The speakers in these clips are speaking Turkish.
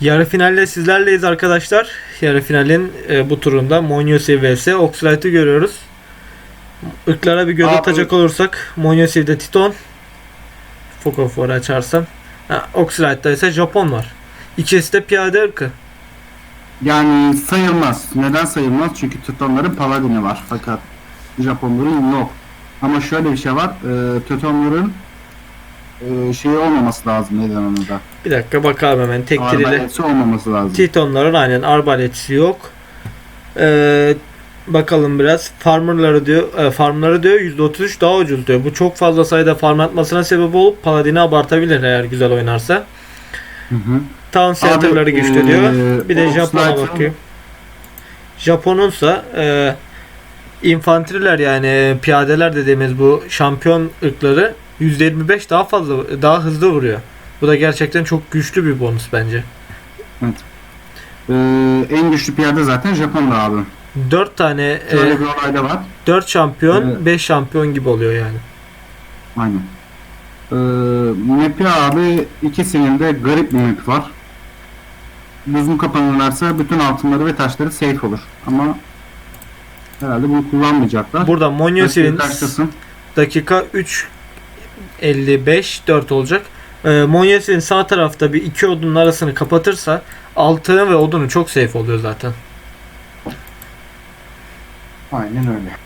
Yarı finalde sizlerleyiz arkadaşlar. Yarı finalin e, bu turunda Monyosi vs Oxlight'ı görüyoruz. Irklara bir göz Abi- atacak olursak Monyosi'de Titon. Fokofor'u açarsam. Ha, Oxlight'ta ise Japon var. İkisi de piyade ırkı. Yani sayılmaz. Neden sayılmaz? Çünkü Teutonların paladini var fakat Japonların yok. Ama şöyle bir şey var. E, Teutonların e, şeyi olmaması lazım neden onu da. Bir dakika bakalım hemen tek diliyle. Arbaleti olmaması lazım. Titonların aynen arbaletisi yok. Ee, bakalım biraz. Farmerları diyor, e, farmları diyor %33 daha ucuz diyor. Bu çok fazla sayıda farm atmasına sebep olup Paladin'i abartabilir eğer güzel oynarsa. Hı hı. Town Center'ları güçlü e, diyor. Bir de Japon'a Oxlight'ın- bakayım. Japon'unsa e, infanteriler yani piyadeler dediğimiz bu şampiyon ırkları %25 daha fazla daha hızlı vuruyor. Bu da gerçekten çok güçlü bir bonus bence. E, en güçlü piyade zaten Japon'da abi. 4 tane Şöyle e, bir olay da var. 4 şampiyon, Evet. 5 şampiyon gibi oluyor yani. Aynen. Ee, map'i abi ikisinin de garip bir map var. Düzgün kapanırlarsa bütün altınları ve taşları safe olur. Ama herhalde bunu kullanmayacaklar. Burada Taşlasın. dakika 3 55 4 olacak. Ee, Monyosiv'in sağ tarafta bir iki odunun arasını kapatırsa altını ve odunu çok safe oluyor zaten. Aynen öyle.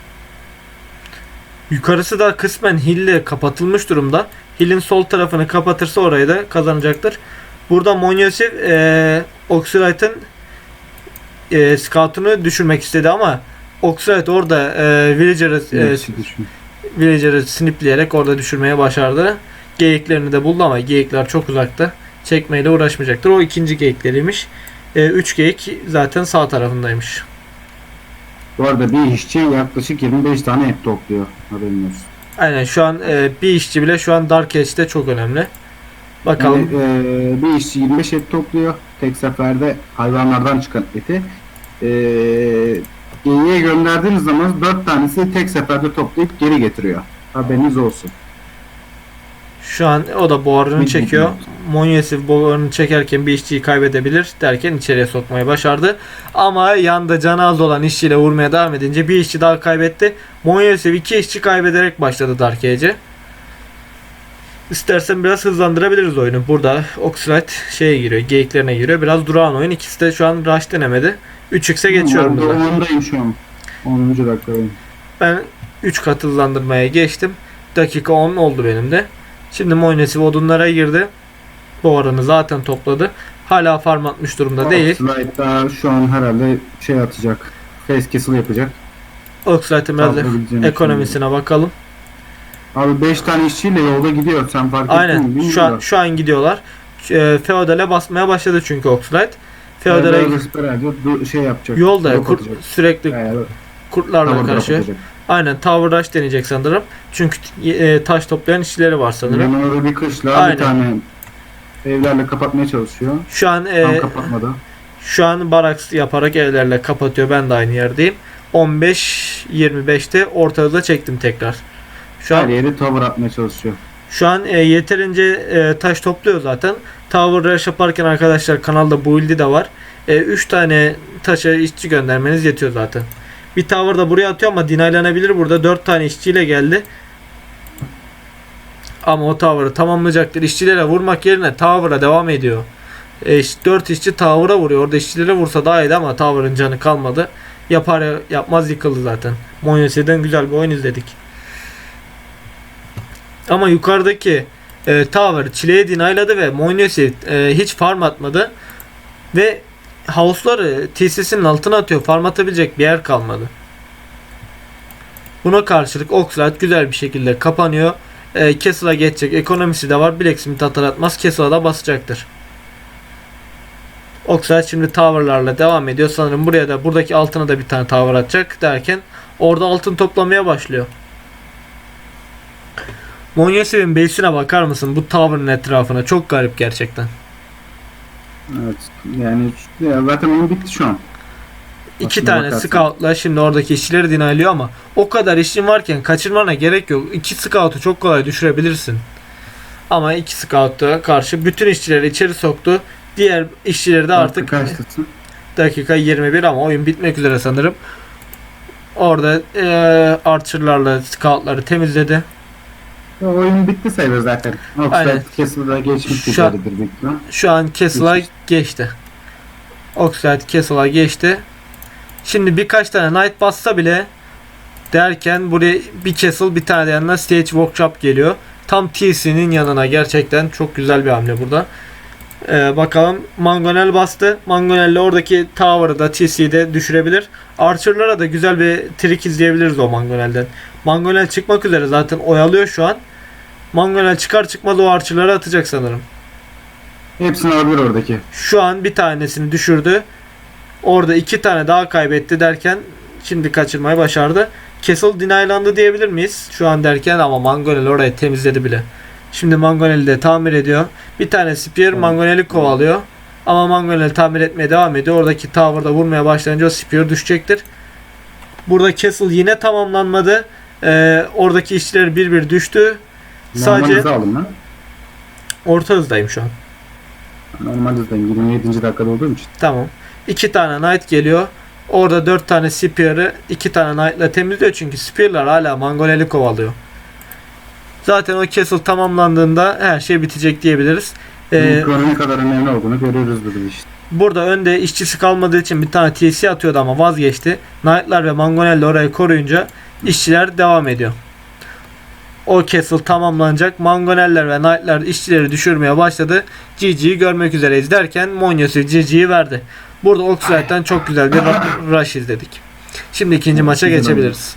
Yukarısı da kısmen hille kapatılmış durumda. Hill'in sol tarafını kapatırsa orayı da kazanacaktır. Burada Monyosiv e, Oxyrite'ın e, scout'unu düşürmek istedi ama Oxyrite orada e, Villager'ı e. Villager'ı snipleyerek orada düşürmeye başardı. Geyiklerini de buldu ama geyikler çok uzakta. Çekmeyle uğraşmayacaktır. O ikinci geyikleriymiş. 3 geyik zaten sağ tarafındaymış. Bu arada bir işçi yaklaşık 25 tane et topluyor. Haberin olsun. Aynen şu an e, bir işçi bile şu an Dark Age'de çok önemli. Bakalım. Yani, e, bir işçi 25 et topluyor. Tek seferde hayvanlardan çıkan eti. E, geyiğe gönderdiğiniz zaman 4 tanesi tek seferde toplayıp geri getiriyor. Haberiniz olsun. Şu an o da boğarını Bir çekiyor. Monyesif boğarını çekerken bir işçiyi kaybedebilir derken içeriye sokmayı başardı. Ama yanda canı az olan işçiyle vurmaya devam edince bir işçi daha kaybetti. Monyesif iki işçi kaybederek başladı Dark Age'e. İstersen biraz hızlandırabiliriz oyunu. Burada Oxlite şeye giriyor, geyiklerine giriyor. Biraz durağan oyun. İkisi de şu an rush denemedi. 3x'e geçiyorum Ben de burada. 10'dayım şu an. 10. dakikadayım. Ben 3 kat hızlandırmaya geçtim. Dakika 10 oldu benim de. Şimdi Moynesif odunlara girdi. Bu oranı zaten topladı. Hala farm atmış durumda değil. Slide daha şu an herhalde şey atacak. Face castle yapacak. Oxlite'ın biraz da Kaldırabileceğini ekonomisine bakalım. Abi 5 tane işçiyle yolda gidiyor. Sen fark ettin mi? Aynen. Şu an şu an gidiyorlar. E, Feodal'e basmaya başladı çünkü Oxlite. Herhalde du- şey yapacak. yolda kurt, atacak. sürekli Yani, kurtlarla karışıyor. atacak. Aynen Tower Rush deneyecek sanırım. Çünkü e, taş toplayan işçileri var sanırım. Yanına da bir kışla Aynen. bir tane evlerle kapatmaya çalışıyor. Şu an Tam e, kapatmadı. Şu an baraks yaparak evlerle kapatıyor. Ben de aynı yerdeyim. 15-25'te ortada çektim tekrar. Şu Her an yeri tavır atmaya çalışıyor. şu an e, yeterince e, taş topluyor zaten. Tower Rush yaparken arkadaşlar kanalda build'i de var. 3 tane taşa işçi göndermeniz yetiyor zaten. Bir tower da buraya atıyor ama dinaylanabilir. Burada 4 tane işçiyle geldi. Ama o tower'ı tamamlayacaktır. İşçilere vurmak yerine tower'a devam ediyor. E, 4 işçi tower'a vuruyor. Orada işçilere vursa daha iyiydi ama tower'ın canı kalmadı. Yapar yapmaz yıkıldı zaten. Monyosi'den güzel bir oyun izledik. Ama yukarıdaki e, tower çileye dinayladı ve Monyosi e, hiç farm atmadı. Ve house'ları TC'sinin altına atıyor. Farm atabilecek bir yer kalmadı. Buna karşılık Oxlade güzel bir şekilde kapanıyor. E, Castle'a geçecek. Ekonomisi de var. Blacksmith atar atmaz. Castle'a da basacaktır. Oxlade şimdi tower'larla devam ediyor. Sanırım buraya da buradaki altına da bir tane tower atacak derken orada altın toplamaya başlıyor. Monyosev'in base'ine bakar mısın? Bu tower'ın etrafına. Çok garip gerçekten. Evet. Yani ya zaten oyun bitti şu an. İki Aslında tane bakarsan. scout'la şimdi oradaki işçileri dinaylıyor ama o kadar işçin varken kaçırmana gerek yok. İki scout'u çok kolay düşürebilirsin. Ama iki scout'a karşı bütün işçileri içeri soktu. Diğer işçileri de artık kaçtasın? dakika 21 ama oyun bitmek üzere sanırım. Orada e, Archer'larla scout'ları temizledi. Oyun bitti sayılır zaten. Aynen. Oxford Castle'da geçmiş Şu an- büyük. Şu an Castle'a geçti. Oxide Castle'a geçti. Şimdi birkaç tane Knight bassa bile derken buraya bir Castle bir tane yanına Stage Workshop geliyor. Tam TC'nin yanına gerçekten çok güzel bir hamle burada. Ee, bakalım Mangonel bastı. Mangonel'le oradaki Tower'ı da TC'de düşürebilir. Archer'lara da güzel bir trick izleyebiliriz o Mangonel'den. Mangonel çıkmak üzere zaten oyalıyor şu an. Mangonel çıkar çıkmaz o Archer'ları atacak sanırım. Hepsini alabilir oradaki. Şu an bir tanesini düşürdü. Orada iki tane daha kaybetti derken şimdi kaçırmayı başardı. Castle denilandı diyebilir miyiz? Şu an derken ama Mangonel orayı temizledi bile. Şimdi Mangonel'i de tamir ediyor. Bir tane Spear Evet. Mangonel'i kovalıyor. Ama Mangonel tamir etmeye devam ediyor. Oradaki tower'da vurmaya başlayınca o Spear düşecektir. Burada Castle yine tamamlanmadı. Ee, oradaki işçiler bir bir düştü. Normal Sadece hızı alın lan. orta hızdayım şu an. Normal hızdayım. 27. dakikada olduğum için. Tamam. İki tane Knight geliyor. Orada dört tane Spear'ı iki tane Knight'la temizliyor çünkü Spear'lar hala Mangolel'i kovalıyor. Zaten o castle tamamlandığında her şey bitecek diyebiliriz. Ee, Bunun ne kadar önemli olduğunu görüyoruz burada işte. burada önde işçisi kalmadığı için bir tane TC atıyordu ama vazgeçti. Knight'lar ve Mangonel de orayı koruyunca işçiler devam ediyor. O castle tamamlanacak. Mangoneller ve Knight'lar işçileri düşürmeye başladı. GG'yi görmek üzereyiz derken Monyos'u GG'yi verdi. Burada Oxlide'den çok güzel bir rush izledik. Şimdi ikinci maça geçebiliriz.